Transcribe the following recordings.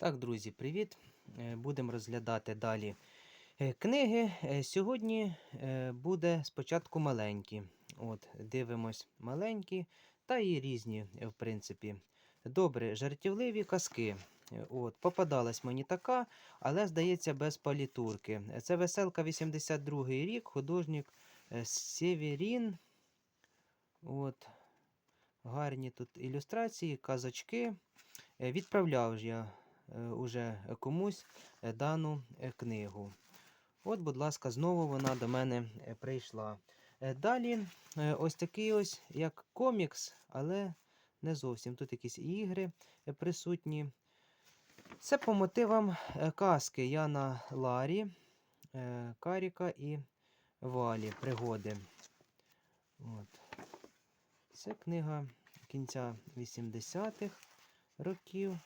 Так, друзі, привіт! Е, Будемо розглядати далі е, книги. Е, Сьогодні буде спочатку маленькі. От, Дивимось маленькі та і різні, в принципі. Добре, жартівливі казки. От, Попадалась мені така, але, здається, без палітурки. Це веселка 82 рік, художник Сєвєрін. От. Гарні тут ілюстрації, казочки. Відправляв я уже комусь е, дану е, книгу. От, будь ласка, знову вона до мене е, прийшла. Е, Далі е, ось такий ось як комікс, але не зовсім. Тут якісь ігри е, присутні. Це по мотивам е, казки Яна Ларі, е, Каріка і Валі Пригоди. От. Це книга кінця 80-х років.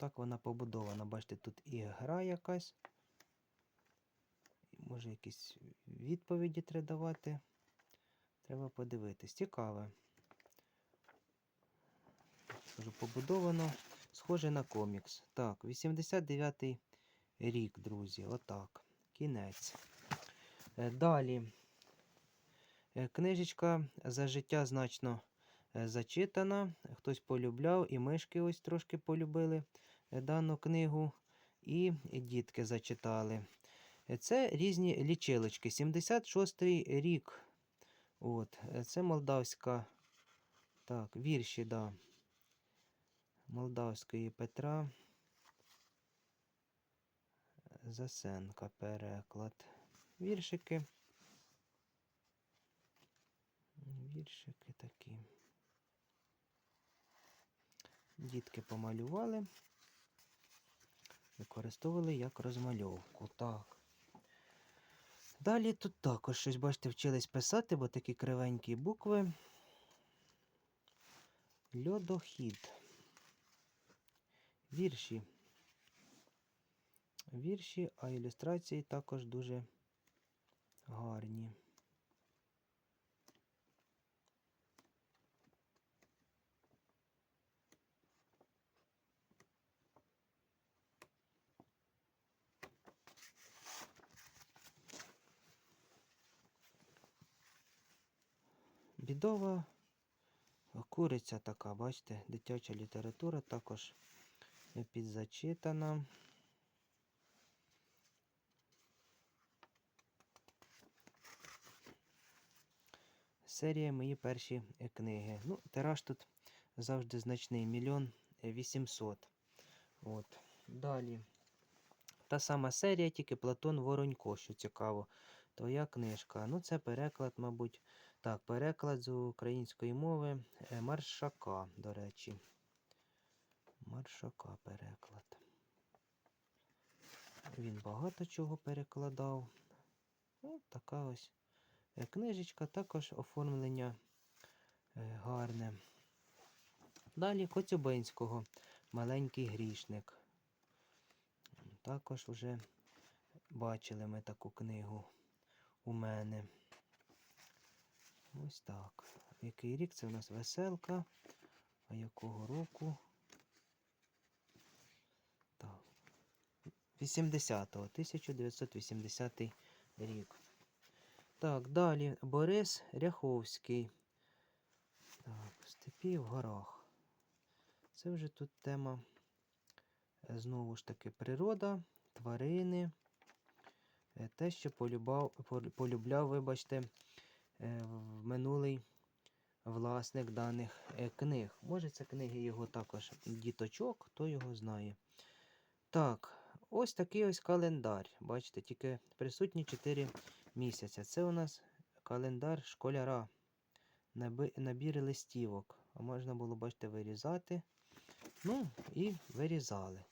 Так вона побудована. Бачите, тут і гра якась. Може якісь відповіді треба давати. Треба подивитись. Цікаве. Кажу, побудовано. Схоже на комікс. Так, 89-й рік, друзі. Отак. Кінець. Е, Далі. Е, Книжечка за життя значно е, зачитана. Хтось полюбляв, і мишки ось трошки полюбили дану книгу, і дітки зачитали. Е, Це різні лічилочки. 76-й рік. От, е, це молдавська. Так, вірші, да. Молдавської Петра. Засенка переклад. Віршики. Віршики такі. Дітки помалювали. Використовували як розмальовку. Так. Далі тут також щось, бачите, вчились писати, бо такі кривенькі букви. Льодохід. Вірші. Вірші, а ілюстрації також дуже гарні. Бідова куриця така, бачите, дитяча література також підзачитана. Серія мої перші книги. Ну, тираж тут завжди значний мільйон вісімсот. От. Далі. Та сама серія, тільки Платон Воронько, що цікаво. Твоя книжка. Ну, це переклад, мабуть. Так, переклад з української мови е, Маршака, до речі. Маршака переклад. Він багато чого перекладав. Ось така ось е, книжечка, також оформлення е, гарне. Далі Коцюбинського маленький грішник. Також вже бачили ми таку книгу у мене. Ось так. Який рік це у нас веселка? А якого року? Так. 80-го, 1980 рік. Так, далі Борис Ряховський. Так, в степі в горах. Це вже тут тема. е, Знову ж таки, природа, тварини. е, Те, що полюбав, полюбляв, вибачте, минулий власник даних е, книг. Може, це книги його також діточок, хто його знає. Так, ось такий ось календар. Бачите, тільки присутні 4 місяця. Це у нас календар школяра. Набір листівок. Можна було, бачите, вирізати. Ну, і вирізали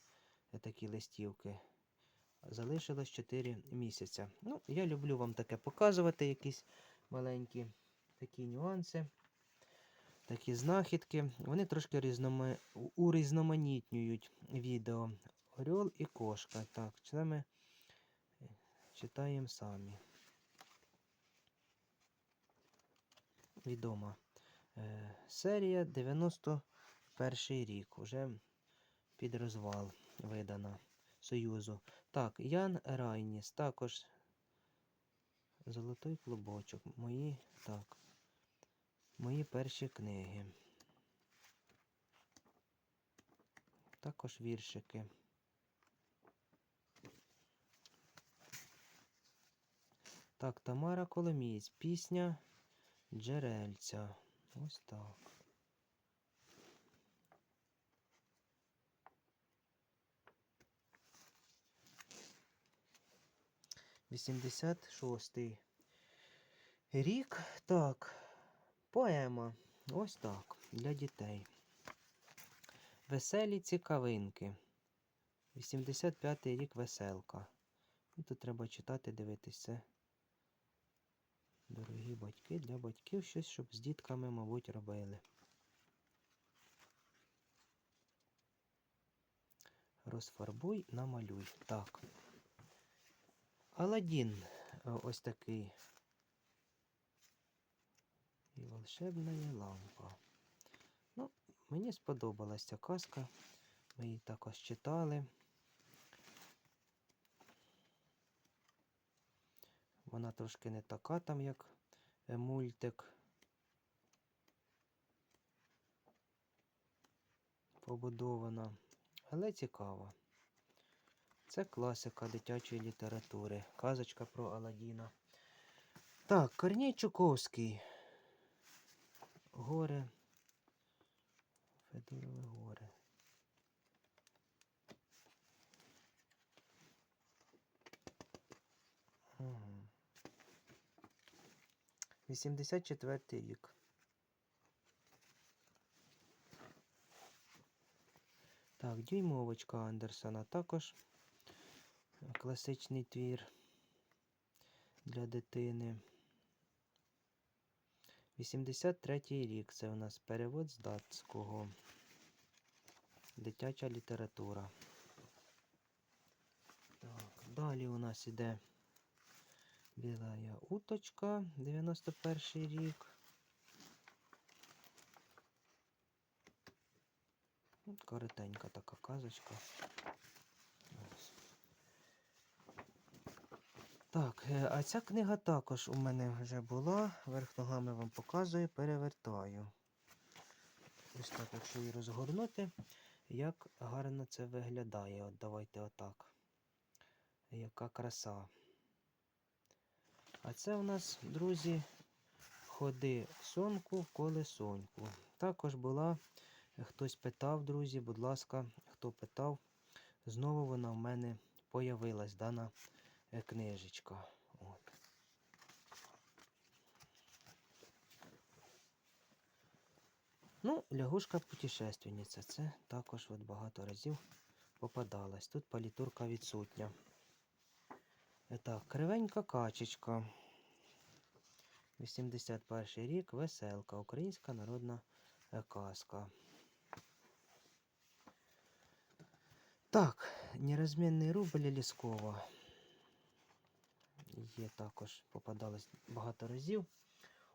е, такі листівки. Залишилось 4 місяця. Ну, я люблю вам таке показувати, якісь маленькі такі нюанси, такі знахідки. Вони трошки різнома... урізноманітнюють відео. Орел і кошка. Так, це ми е, читаємо самі. Відома Е, серія 91 рік. Уже під розвал видана Союзу. Так, Ян Райніс. Також Золотой клубочок. Мої. Так. Мої перші книги. Також віршики. Так, Тамара Коломієць. Пісня Джерельця. Ось так. Вісімдесят шостий рік. Так. Поема. Ось так. Для дітей. Веселі цікавинки. 85-й рік веселка. І тут треба читати, дивитися. Дорогі батьки, для батьків щось, щоб з дітками, мабуть, робили. Розфарбуй, намалюй. Так. Аладдін е, ось такий. І волшебна лампа. Ну, мені сподобалась ця казка. Ми її також читали. Вона трошки не така там, як е, мультик. Побудована, але цікава. Це класика дитячої літератури. Казочка про Аладдіна. Так, Корній Чуковський. Горе. Федорове горе. Ага. 84 рік. Так, дюймовочка Андерсона також класичний твір для дитини. 83-й рік. Це у нас перевод з датського. Дитяча література. Так, далі у нас іде Білая уточка, 91 рік. Коротенька така казочка. Так, е, а ця книга також у мене вже була. Верх ногами вам показую, перевертаю. Ось так, якщо її розгорнути, як гарно це виглядає. От давайте отак. Яка краса. А це у нас, друзі, ходи сонку колесоньку. Також була, хтось питав, друзі, будь ласка, хто питав, знову вона в мене появилась дана е, книжечка. От. Ну, лягушка путешественниця. Це також от багато разів попадалась. Тут палітурка відсутня. Е, Так, кривенька качечка. 81 рік, веселка, українська народна е, казка. Так, нерозмінний рубль Ліскова. Є також, попадалось багато разів.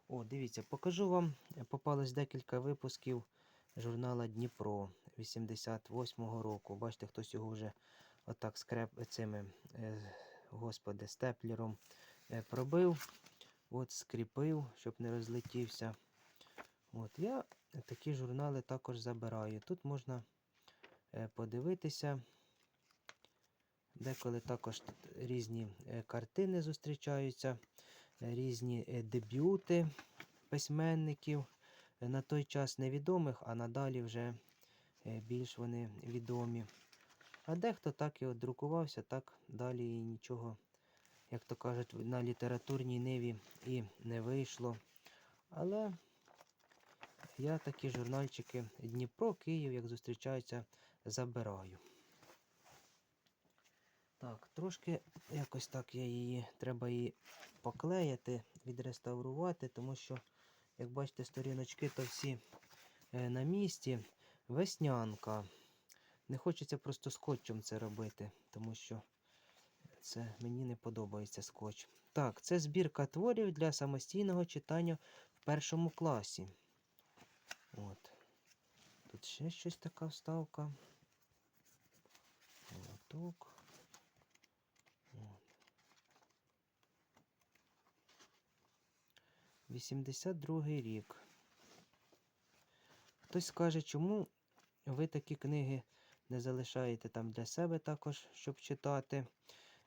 О, дивіться, покажу вам. Попалось декілька випусків журнала Дніпро 88-го року. Бачите, хтось його вже отак скреп цими, е, господи, степлером е, пробив. От, скріпив, щоб не розлетівся. От, Я такі журнали також забираю. Тут можна е, подивитися. Деколи також різні е, картини зустрічаються, е, різні е, дебюти письменників. На той час невідомих, а надалі вже більш вони відомі. А дехто так і друкувався, так далі і нічого як то кажуть, на літературній ниві і не вийшло. Але я такі журнальчики Дніпро, Київ, як зустрічаються, забираю. Так, трошки якось так я її, треба її поклеїти, відреставрувати, тому що, як бачите, сторіночки то всі е, на місці. Веснянка. Не хочеться просто скотчем це робити, тому що це мені не подобається скотч. Так, це збірка творів для самостійного читання в першому класі. От. Тут ще щось така вставка. Молоток. 82 рік. Хтось скаже, чому ви такі книги не залишаєте там для себе також, щоб читати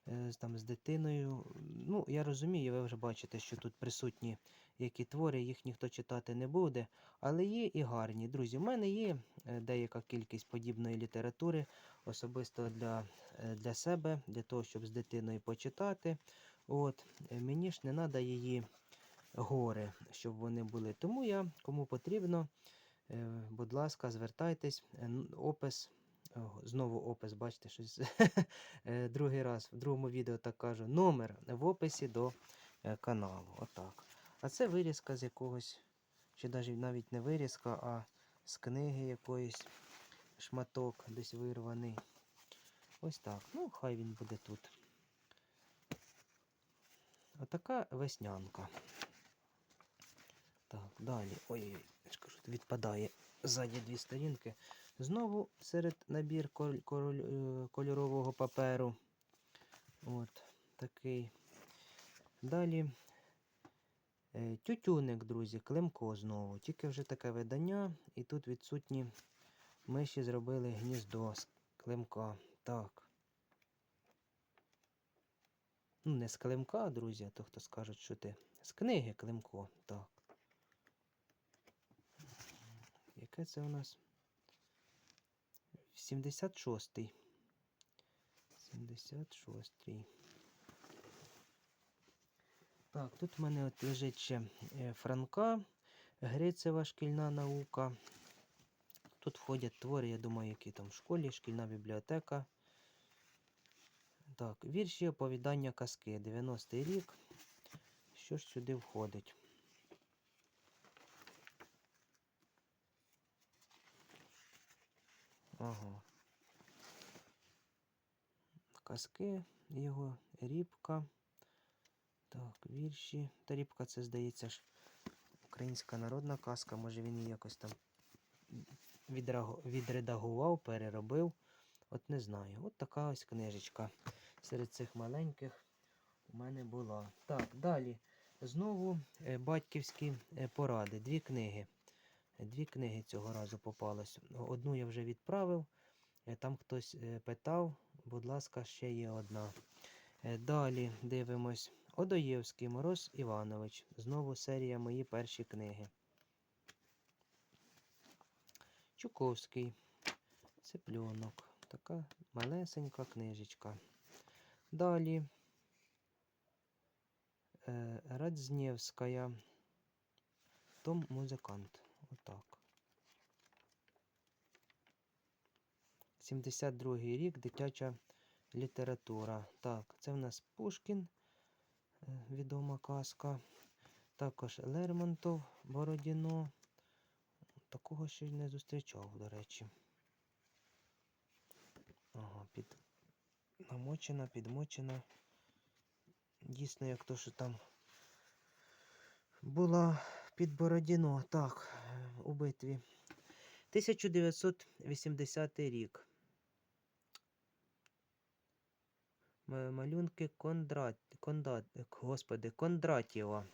е, там, з дитиною. Ну, я розумію, ви вже бачите, що тут присутні які твори, їх ніхто читати не буде, але є і гарні. Друзі, в мене є е, деяка кількість подібної літератури, особисто для, е, для себе, для того, щоб з дитиною почитати. От, мені ж не треба її гори, щоб вони були. Тому я, кому потрібно, е, будь ласка, звертайтесь. Е, Опис. Знову опис, бачите, щось е, другий раз в другому відео так кажу. Номер в описі до е, каналу. Отак. А це вирізка з якогось, чи навіть навіть не вирізка, а з книги якоїсь шматок десь вирваний. Ось так. Ну, хай він буде тут. Отака веснянка. Далі. Ой-ой-ой, я ж кажу, відпадає ззаді дві сторінки. Знову серед набір коль- король- е, кольорового паперу. От такий. Далі е, тютюник, друзі, Климко знову. Тільки вже таке видання. І тут відсутні миші зробили гніздо з климка. Так. Ну, не з климка, друзі, а то хто скажуть, що ти. З книги Климко. Так. Яке це у нас? 76-й. 76-й. Так, тут в мене от лежить ще е, Франка, Грицева шкільна наука. Тут входять твори, я думаю, які там в школі, шкільна бібліотека. Так, вірші, оповідання казки. 90-й рік. Що ж сюди входить? Ага. Казки його, рібка. Так, вірші. Та рібка це, здається ж, українська народна казка. Може він її якось там відредагував, переробив. От не знаю. От така ось книжечка. Серед цих маленьких у мене була. Так, далі. Знову е, батьківські е, поради. Дві книги. Дві книги цього разу попалось. Одну я вже відправив. Е, Там хтось е, питав, будь ласка, ще є одна. Е, Далі дивимось. Одоєвський Мороз Іванович. Знову серія мої перші книги. Чуковський. Цепльонок. Така малесенька книжечка. Далі. Радзнєвська. Том музикант. Отак. 72-й рік дитяча література. Так, це в нас Пушкін, е, відома казка. Також Лермонтов, Бородіно. Такого ще й не зустрічав, до речі. Ага, під... намочена, підмочена. Дійсно, як то, що там була під Бородіно. Так, у битві. 1980 рік. Малюнки Кондрат... Кондат... е, Господи, Кондратєва.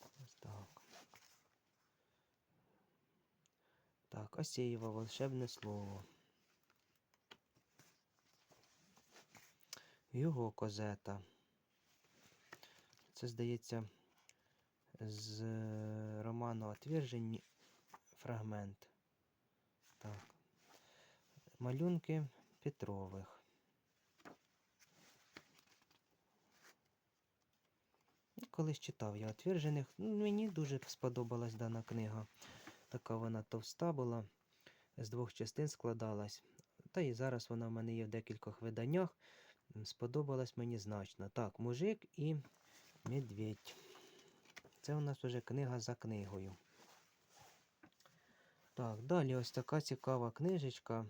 Ось так. Так, Асєєва, волшебне слово. Його козета. Це, здається, з е, роману Отвержені фрагмент. Так. Малюнки Петрових. Колись читав я отвержених. Мені дуже сподобалась дана книга. Така вона товста була, з двох частин складалась. Та і зараз вона в мене є в декількох виданнях. Сподобалась мені значно. Так, мужик і медведь. Це у нас вже книга за книгою. Так, далі ось така цікава книжечка.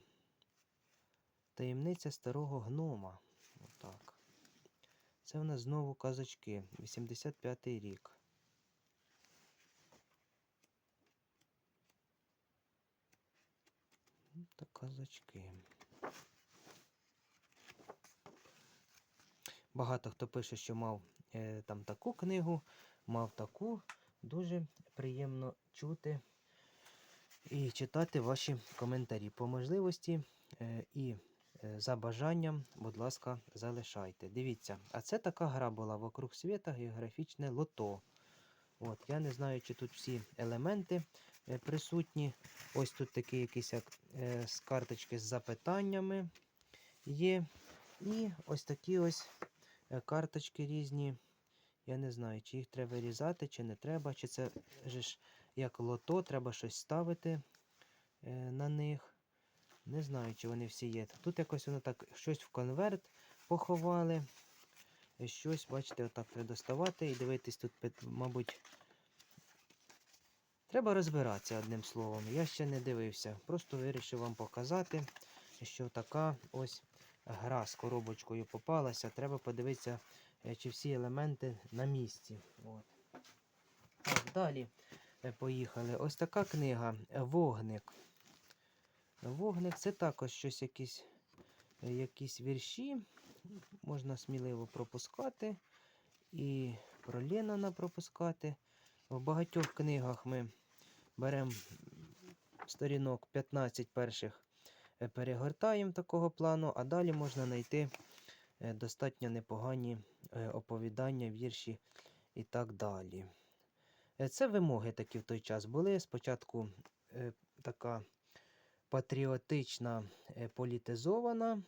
Таємниця старого гнома. Отак. Це в нас знову казочки. 85 рік. Так казочки. Багато хто пише, що мав е, там таку книгу мав таку. Дуже приємно чути і читати ваші коментарі. По можливості е, і е, за бажанням, будь ласка, залишайте. Дивіться, а це така гра була вокруг світа, географічне лото. От, Я не знаю, чи тут всі елементи е, присутні. Ось тут такі якісь як, з карточки з запитаннями є. І ось такі ось карточки різні. Я не знаю, чи їх треба вирізати, чи не треба, чи це ж як лото, треба щось ставити е, на них. Не знаю, чи вони всі є. Тут якось воно так щось в конверт поховали. е, Щось, бачите, отак треба доставати і дивитись тут, мабуть. Треба розбиратися одним словом. Я ще не дивився. Просто вирішив вам показати, що така ось гра з коробочкою попалася. Треба подивитися, чи всі елементи на місці. От. Так, далі е, поїхали. Ось така книга е, Вогник. Вогник це також щось якісь, е, якісь вірші. Можна сміливо пропускати. І про Ленона пропускати. В багатьох книгах ми беремо сторінок 15 перших, е, перегортаємо такого плану, а далі можна знайти е, достатньо непогані е, оповідання, вірші і так далі. Е, Це вимоги такі в той час були. Спочатку е, така патріотична, е, політизована.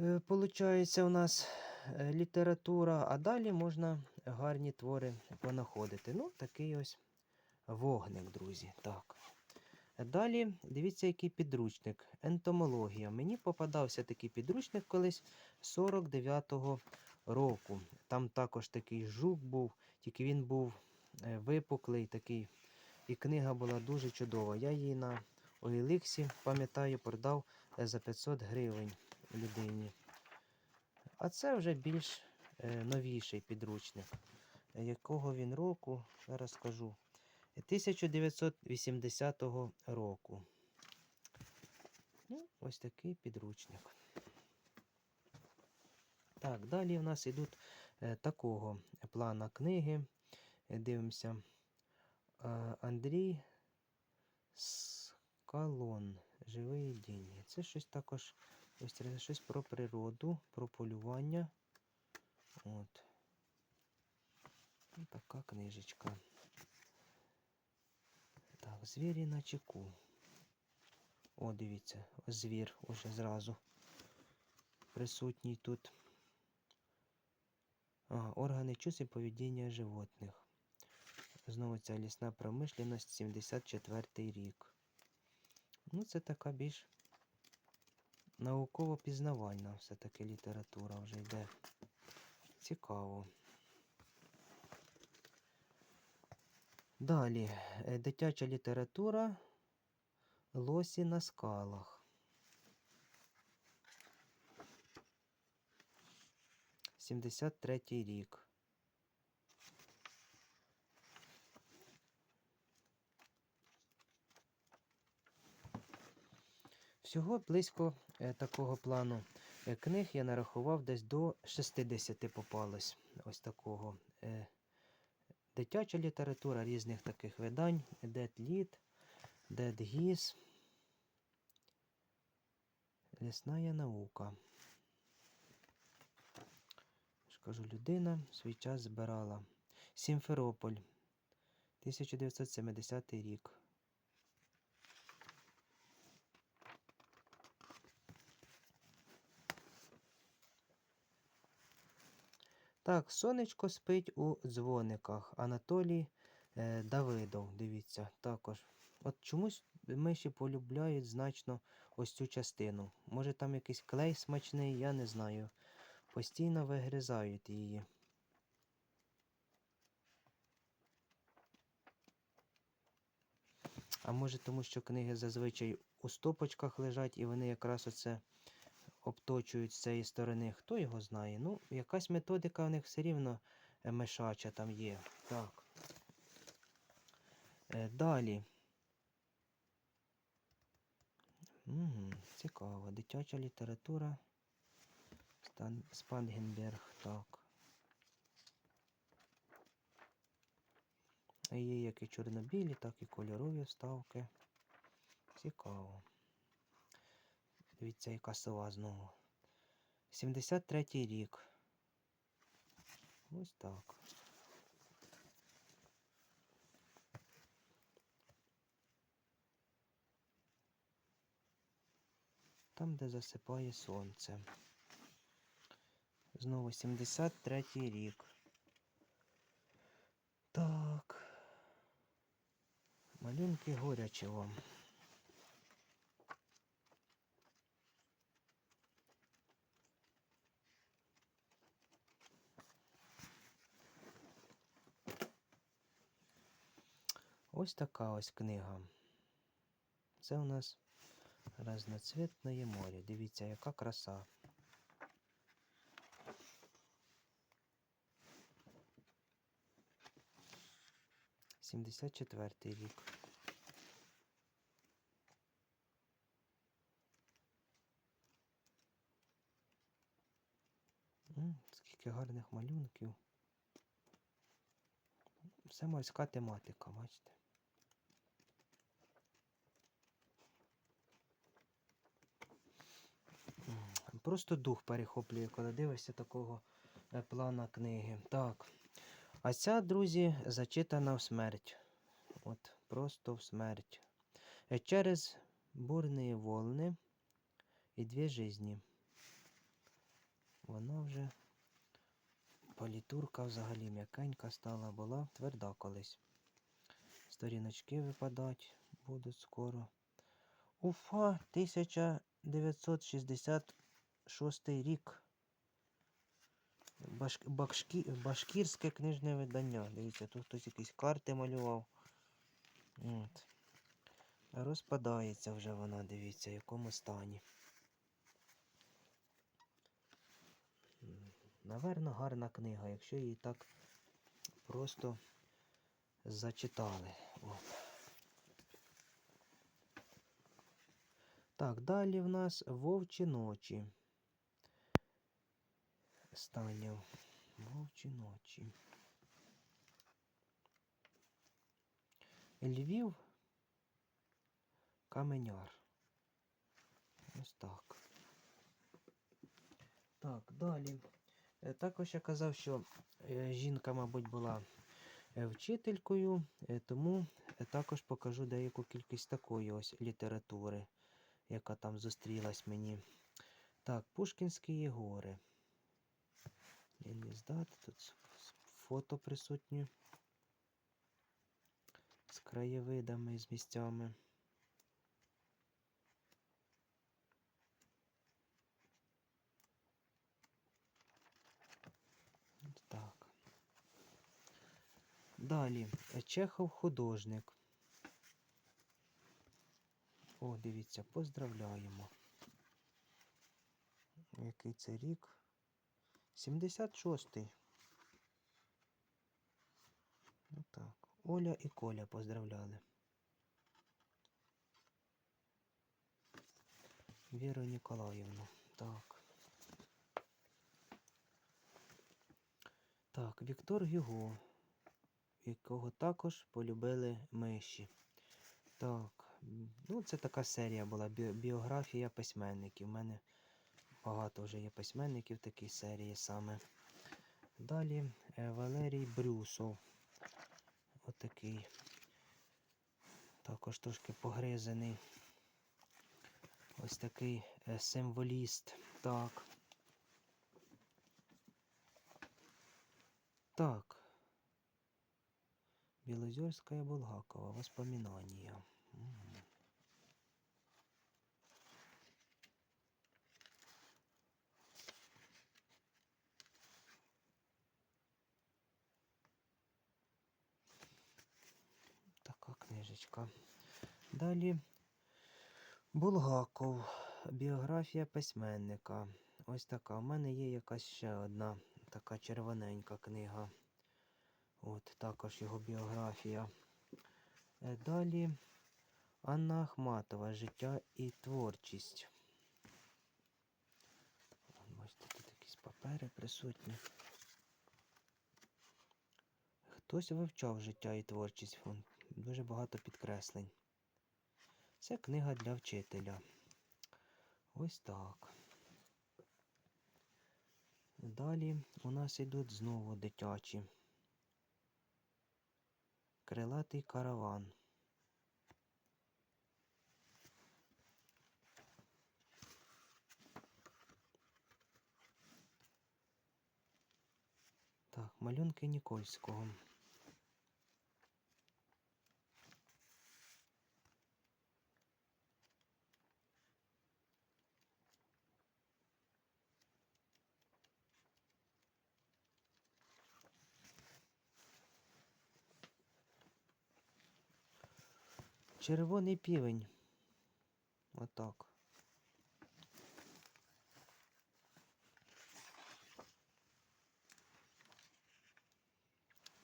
е, Получається у нас е, література, а далі можна гарні твори понаходити. Ну, такий ось вогник, друзі. Так. Далі дивіться, який підручник. Ентомологія. Мені попадався такий підручник колись 49-го року. Там також такий жук був, тільки він був е, випуклий такий. І книга була дуже чудова. Я її на Оеліксі, пам'ятаю, продав е, за 500 гривень людині. А це вже більш е, новіший підручник. Якого він року, зараз скажу. 1980 року. Ну, ось такий підручник. Так, далі в нас йдуть е, такого плана книги. Дивимося. Андрій Скалон. Живий день. Це щось також ось щось про природу, про полювання. От. Така книжечка. Так, звірі на чеку. О, дивіться, звір уже зразу присутній тут. Ага, органи чувств і поведіння животних. Знову ця лісна промишленість, 74 рік. Ну, це така більш науково-пізнавальна все-таки література вже йде. Цікаво. Далі, е, дитяча література Лосі на скалах. 73 рік. Всього близько е, такого плану е, книг я нарахував десь до 60 попалось. Ось такого. Дитяча література різних таких видань. Дед Літ, Дед Гіс. Лісная наука. Кажу, людина свій час збирала. Сімферополь. 1970 рік. Так, сонечко спить у дзвониках. Анатолій е, Давидов, дивіться, також. От чомусь миші полюбляють значно ось цю частину. Може там якийсь клей смачний, я не знаю. Постійно вигризають її. А може тому, що книги зазвичай у стопочках лежать і вони якраз оце обточують з цієї сторони. Хто його знає? Ну, якась методика в них все рівно е, мишача там є. Так. Е, Далі. Угу, цікаво. Дитяча література. Стан... Спангенберг, так. Є як і чорнобілі, так і кольорові вставки. Цікаво. Дивіться, яка сова знову. 73-й рік. Ось так. Там, де засипає сонце. Знову 73-й рік. Так. Малюнки горячі вам. Ось така ось книга. Це у нас разноцвітне море. Дивіться, яка краса. Сімдесят четвертий рік. Скільки гарних малюнків. Все морська тематика, бачите. Просто дух перехоплює, коли дивишся такого е, плана книги. Так. А ця, друзі, зачитана в смерть. От, просто в смерть. Е, Через бурні волни і дві жизні. Вона вже політурка взагалі м'якенька стала, була тверда колись. Сторіночки випадать будуть скоро. Уфа 1966 рік. Баш... Башкі... Башкірське книжне видання. Дивіться, тут хтось якісь карти малював. От. Розпадається вже вона, дивіться, в якому стані. Наверно, гарна книга, якщо її так просто зачитали. От. Так, далі в нас вовчі ночі. Станів. Вовчі ночі. Львів. Каменяр. Ось так. Так, далі. Е, Також я казав, що е, жінка, мабуть, була е, вчителькою, тому також покажу деяку кількість такої ось літератури, яка там зустрілась мені. Так, Пушкінські гори. Здат, тут с- с- фото присутні з краєвидами, з місцями. Так. Далі. Чехов художник. О, дивіться, поздравляємо. Який це рік? 76-й. Отак. Оля і Коля поздравляли. Віру Ніколаївну. Так. Так, Віктор Гюго, якого також полюбили миші. Так, ну це така серія була біографія письменників. У мене багато вже є письменників такій серії саме. Далі е, Валерій Брюсов. Отакий. Також трошки погризаний. Ось такий е, символіст. Так. Так. Белозерская Булгакова. Воспоминания. Мгм. Книжечка. Далі Булгаков. Біографія письменника. Ось така. У мене є якась ще одна така червоненька книга. От також його біографія. Е, Далі Анна Ахматова. Життя і творчість. Бачите, тут якісь папери присутні. Хтось вивчав життя і творчість. Вон, дуже багато підкреслень. Це книга для вчителя. Ось так. Далі у нас йдуть знову дитячі. Крилатий караван. Так, малюнки Нікольського. Червоний півень. Отак.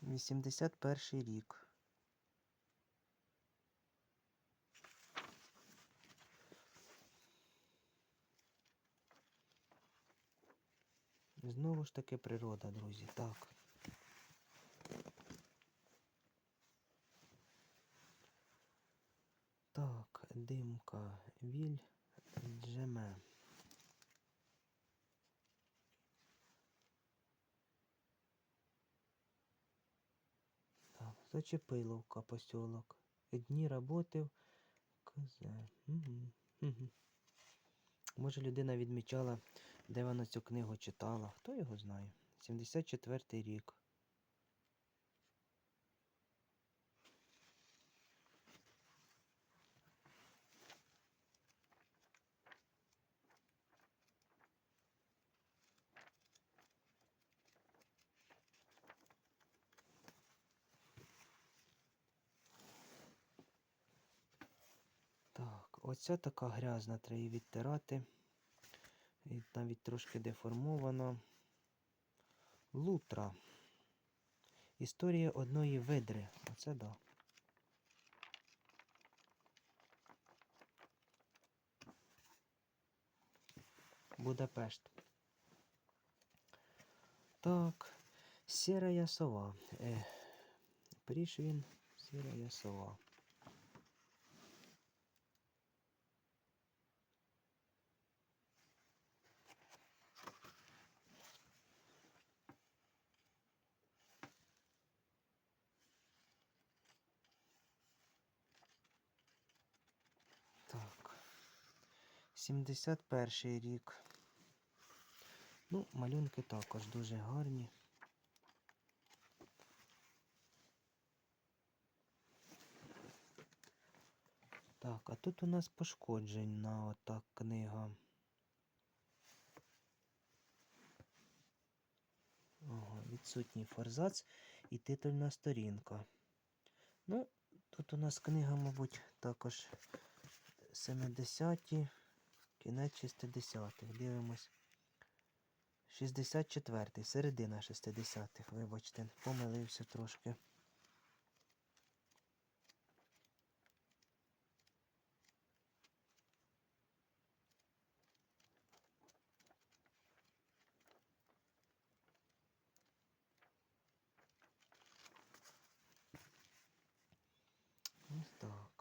Вісімдесят перший рік. Знову ж таки природа, друзі. Так. Так, димка, віль, джеме. Так, Зачепиловка, посілок. Дні роботи КЗ. Угу. Угу. Може людина відмічала, де вона цю книгу читала. Хто його знає? 74-й рік. Так, оця така грязна, треба її відтирати. І навіть трошки деформовано. Лутра. Історія одної видри. Оце да. Будапешт. Так. Сірая сова. Е, Пришвін, сірая сова. 71 рік. Ну, малюнки також дуже гарні. Так, а тут у нас пошкоджена ота книга. Ага, відсутній форзац і титульна сторінка. Ну, тут у нас книга, мабуть, також 70-ті, кінець 60-х. Дивимось. 64-й, середина 60-х, вибачте, помилився трошки.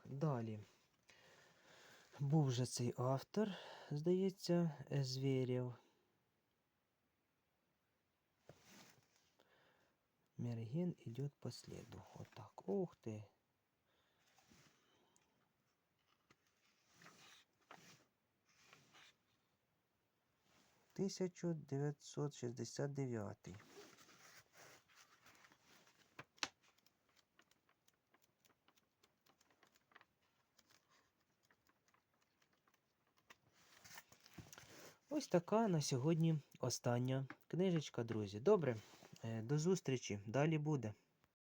Далі. Був же цей автор, здається, Звєрєв. Мерген идет по следу. Вот так. Ух ты. Тисячу дев'ятсот шістдесят дев'ятий. Ось така на сьогодні остання книжечка, друзі. Добре, е, до зустрічі. Далі буде.